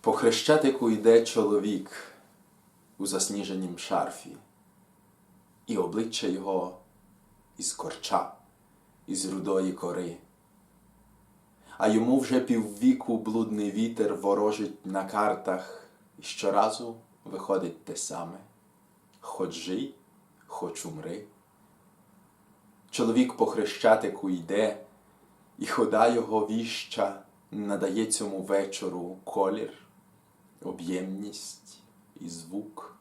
По хрещатику йде чоловік у засніженім шарфі, і обличчя його із корча, із рудої кори. А йому вже піввіку блудний вітер ворожить на картах, і щоразу виходить те саме хоч жий, хоч умри. Чоловік по хрещатику йде, і хода його віща надає цьому вечору колір, об'ємність і звук.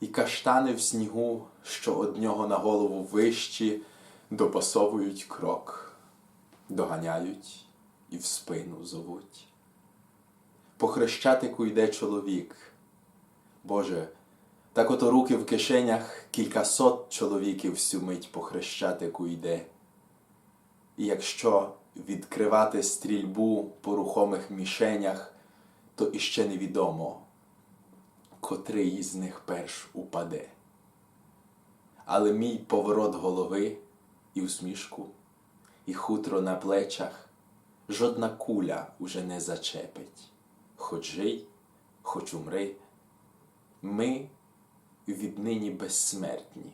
І каштани в снігу, що од нього на голову вищі, допасовують крок, доганяють і в спину зовуть. По хрещатику йде чоловік. Боже, так ото руки в кишенях кількасот чоловіків всю мить по хрещатику йде. І якщо відкривати стрільбу по рухомих мішенях, то іще невідомо, котрий із них перш упаде. Але мій поворот голови і усмішку, і хутро на плечах жодна куля уже не зачепить. Хоч жий, хоч умри, ми віднині безсмертні.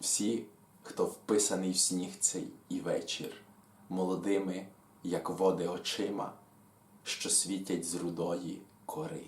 Всі, хто вписаний в сніг цей і вечір, молодими, як води очима, що світять з рудої кори.